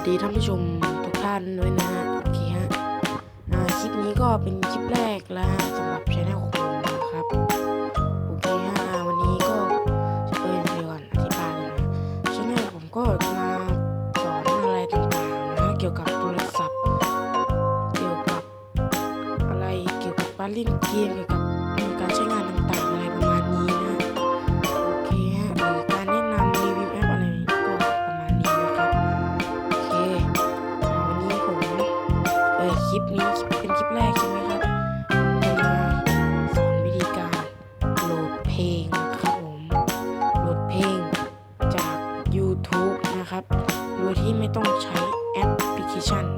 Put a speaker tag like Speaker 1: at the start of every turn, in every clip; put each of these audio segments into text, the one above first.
Speaker 1: วัสดีท่านผู้ชมทุกท่านด้วยนะฮะโอเคฮะคลิปนี้ก็เป็นคลิปแรกแล้วฮะสำหรับช anel ของผมนะครับโอเคฮะวันนี้ก็จะเป็นเดี๋ยวก่อนอธิบายเลยนะช anel ผมก็มาสอนอะไรต่างๆนะเกี่ยวกับโทรศัพท์ เกี่ยวกับอะไรเกี่ยวกับการเล่นเกมเกี่ยว ปพ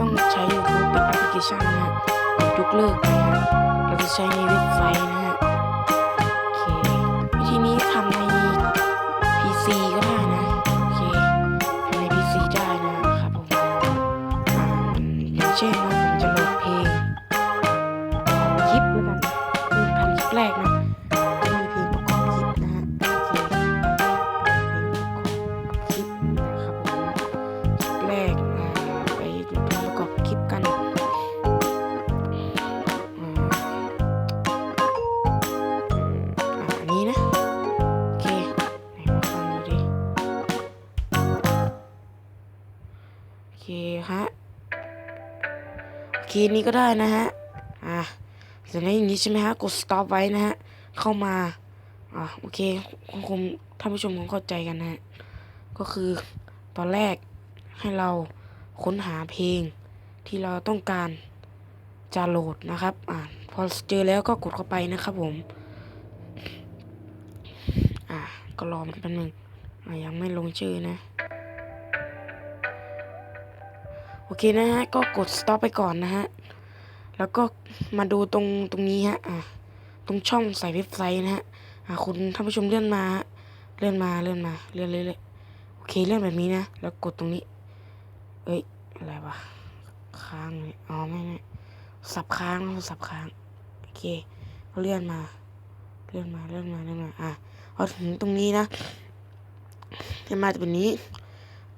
Speaker 1: ต้องใช้ YouTube เป็นแอปพลิเคชันนะฮะยกเลิกนะฮะเราจะใช้ในเว็บไซต์นะฮะโอเควิธีนี้ทำใน PC ก็ได้นะโอเคทำใน PC ได้นะครับผมอย่างเช่น โอเคนี้ก็ได้นะฮะ อะเสร็จแล้วอย่างนี้ใช่ไหมฮะ กด stop ไว้นะฮะ เข้ามา อะโอเคคงคงท่านผู้ชมคงเข้าใจกันนะฮะ ก็คือตอนแรกให้เราค้นหาเพลงที่เราต้องการจะโหลดนะครับ อ่าพอเจอแล้วก็กดเข้าไปนะครับผม อ่าก็รอมันแป๊บนึงอ่ายังไม่ลงชื่อนะ เคนะฮะ ก็กด stop ไปก่อนนะฮะ แล้วก็มาดูตรงตรงนี้ฮะ อ่าตรงช่องใส่เว็บไซต์นะฮะ อ่าคุณท่านผู้ชมเลื่อนมา เลื่อนมา เลื่อนมา เลื่อนเรื่อยๆโอเค เลื่อนแบบนี้นะ แล้วกดตรงนี้ เอ้ย อะไรวะ ค้างเลยอ๋อ ไม่ไม่สับค้างสับค้าง โอเค เลื่อนมา เลื่อนมา เลื่อนมา เลื่อนมา อะพอถึงตรงนี้นะจะมาจะเป็นนี้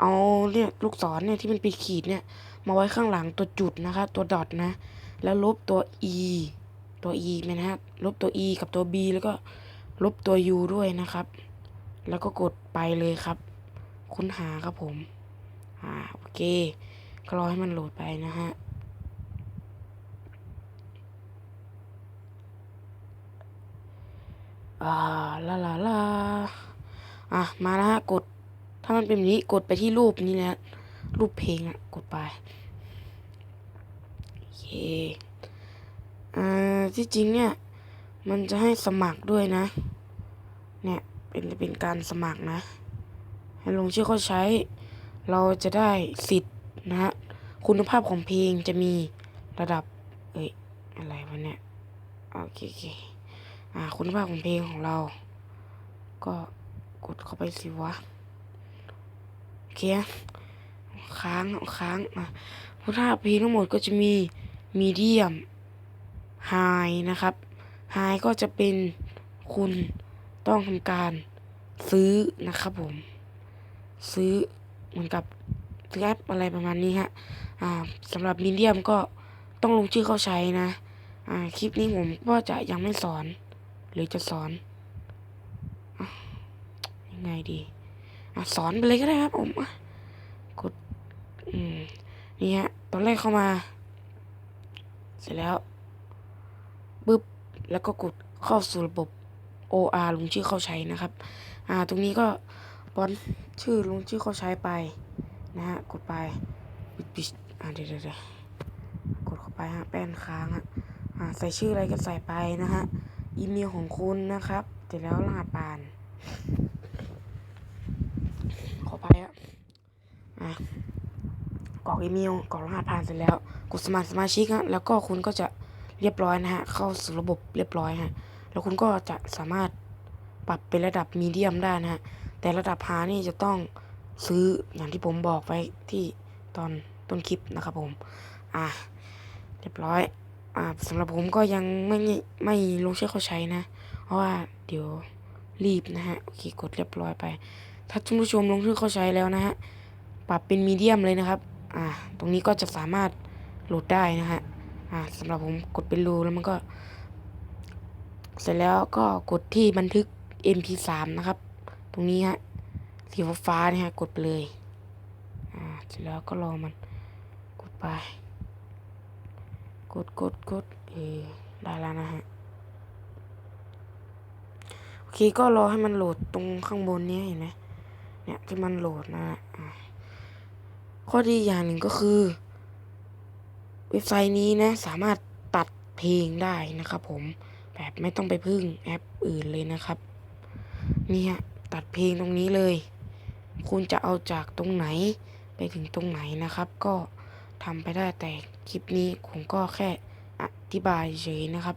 Speaker 1: เอาเนี่ยลูกศรเนี่ยที่มันป็นขีดเนี่ย มาไว้ข้างหลังตัวจุดนะครับ ตัวดอทนะ แล้วลบตัว e ตัว e นะฮะลบตัว e กับตัว b แล้วก็ลบตัว u ด้วยนะครับ แล้วก็กดไปเลยครับ ค้นหาครับผม อ่าโอเค ก็รอให้มันโหลดไปนะฮะอ่าลาลาลาอะมาแล้วฮะกด ถ้ามันเป็นแบบนี้กดไปที่รูปนี้แหละ รูปเพลงอะกดไปโอเคอ่าที่จริงเนี่ย มันจะให้สมัครด้วยนะ เนี่ยเป็นเป็นการสมัครนะ ให้ลงชื่อเขาใช้ เราจะได้สิทธิ์นะฮะ คุณภาพของเพลงจะมีระดับ เอ้ย อะไรวะเนี่ย โอเคโอเคอ่า คุณภาพของเพลงของเรา ก็กดเข้าไปสิวะ โอเค ค้างค้างอะคุณภาพเพลงทั้งหมดก็จะมีมีเดียมไฮนะครับไฮก็จะเป็นคุณต้องทำการซื้อนะครับผม ซื้อเหมือนกับซื้อแอปอะไรประมาณนี้ฮะอ่าสำหรับมีเดียมก็ต้องลงชื่อเข้าใช้นะ อ่า คลิปนี้ผมก็จะยังไม่สอน หรือจะสอนอยังไงดี อะ สอนไปเลยก็ได้ครับผมกด อืม นี่ฮะ ตอนแรกเข้ามา เสร็จแล้วปึ๊บ แล้วก็กดเข้าสู่ระบบ OR ลงชื่อเข้าใช้นะครับ อ่า ตรงนี้ก็บอนชื่อลงชื่อเข้าใช้ไป นะฮะ กดไปปิดปิดอ่าเดี๋ยวเดี๋ยวเดี๋ยวกดเข้าไปฮะ แป้นค้างฮะ อ่า ใส่ชื่ออะไรก็ใส่ไปนะฮะ อีเมลของคุณนะครับ เสร็จแล้วรหัสผ่าน ขอไปอะ อกอีเมลกรอกรหัสผ่านเสร็จแล้วกดสมัครสมาชิกฮะแล้วก็คุณก็จะเรียบร้อยนะฮะเข้าสู่ระบบเรียบร้อยฮะแล้วคุณก็จะสามารถปรับเป็นระดับมีเดียมได้นะฮะแต่ระดับฮานี่จะต้องซื้ออย่างที่ผมบอกไว้ที่ตอนต้นคลิปนะครับผม อะเรียบร้อย อ่าสำหรับผมก็ยังไม่ไม่ลงชื่อเขาใช้นะ เพราะว่าเดี๋ยวรีบนะฮะ โอเค กดเรียบร้อยไป ถ้าท่านผู้ชมลงชื่อเขาใช้แล้วนะฮะ ปรับเป็นมีเดียมเลยนะครับ อ่า ตรงนี้ก็จะสามารถโหลดได้นะฮะ อ่าสำหรับผมกดเป็นรูแล้วมันก็ เสร็จแล้วก็กดที่บันทึก MP3 นะครับ ตรงนี้ฮะ สีฟ้าๆเนี่ยฮะ กดไปเลย อ่า เสร็จแล้วก็รอมัน กดไป กดกดกดเออได้แล้วนะฮะโอเคก็รอให้มันโหลดตรงข้างบนนี้เห็นไหมเนี่ยที่มันโหลดนะฮะอ่า ข้อดีอย่างหนึ่งก็คือ เว็บไซต์นี้นะ สามารถตัดเพลงได้นะครับผมแบบไม่ต้องไปพึ่งแอปอื่นเลยนะครับนี่ฮะตัดเพลงตรงนี้เลย คุณจะเอาจากตรงไหนไปถึงตรงไหนนะครับ ก็ทำไปได้แต่คลิปนี้ผมก็แค่อธิบายเฉยนะครับ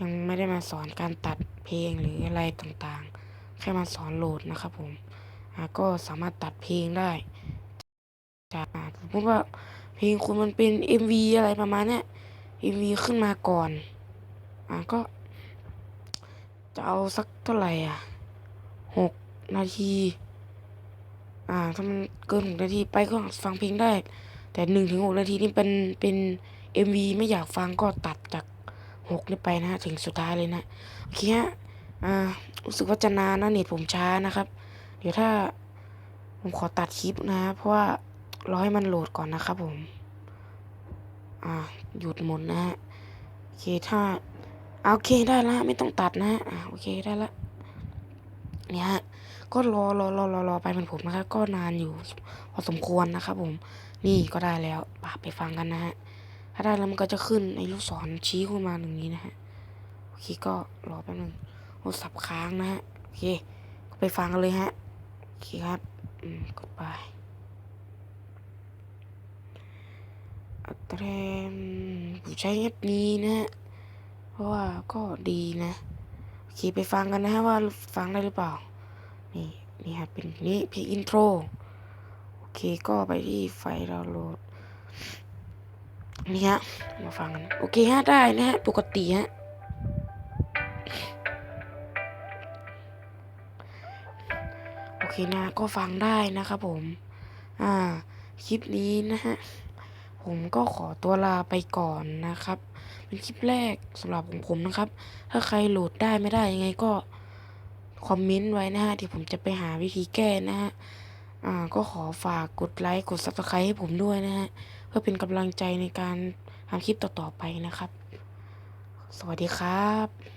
Speaker 1: ยังไม่ได้มาสอนการตัดเพลงหรืออะไรต่างๆ แค่มาสอนโหลดนะครับผมก็สามารถตัดเพลงได้ จากอ่าสมมติว่าเพลงคุณมันเป็น MV อะไรประมาณเนี้ย MV ขึ้นมาก่อน อ่าก็ จะเอาสักเท่าไหร่อะหกนาที อ่าถ้ามันเกินหกนาทีไปก็ฟังเพลงได้ แต่หนึ่งถึงหกนาทีนี่เป็นเป็นเอ็มวีไม่อยากฟังก็ตัดจากหกนี่ไปนะฮะถึงสุดท้ายเลยนะโอเคฮะอ่ารู้สึกว่าจะนานนะเน็ตผมช้านะครับ เดี๋ยวถ้าผมขอตัดคลิปนะเพราะว่า รอให้มันโหลดก่อนนะครับผม อ่า หยุดหมดนะฮะ โอเค ถ้าอ่าโอเคได้ละไม่ต้องตัดนะอ่าโอเคได้ละ เนี่ยฮะ ก็รอรอรอรอรอไปเป็นผมนะครับก็นานอยู่พอสมควรนะครับผม นี่ก็ได้แล้วปไปฟังกันนะฮะ ถ้าได้แล้วมันก็จะขึ้นในลูกศรชี้ขึ้นมาตรงนี้นะฮะ โอเคก็รอแป๊บนึงโทรศัพท์ค้างนะฮะ โอเค ก็ไปฟังกันเลยฮะ โอเคครับ อืมกดไป อัตแรมผมใช้แอปนี้นะฮะเพราะว่าก็ดีนะโอเคไปฟังกันนะฮะว่าฟังได้หรือเปล่า นี่นี่ครับเป็นนี่เพลงอินโทรโอเคก็ไปที่ไฟล์ดาวน์โหลดนี่ฮะมาฟังกัน โอเคฮะได้นะฮะปกติฮะโอเคนะก็ฟังได้นะครับผม อ่า คลิปนี้นะฮะ ผมก็ขอตัวลาไปก่อนนะครับ เป็นคลิปแรกสำหรับของผมนะครับ ถ้าใครโหลดได้ไม่ได้ยังไงก็คอมเมนต์ไว้นะฮะที่ผมจะไปหาวิธีแก้นะฮะอ่าก็ขอฝากกดไลค์กด subscribe ให้ผมด้วยนะฮะเพื่อเป็นกำลังใจในการทำคลิปต่อๆไปนะครับ สวัสดีครับ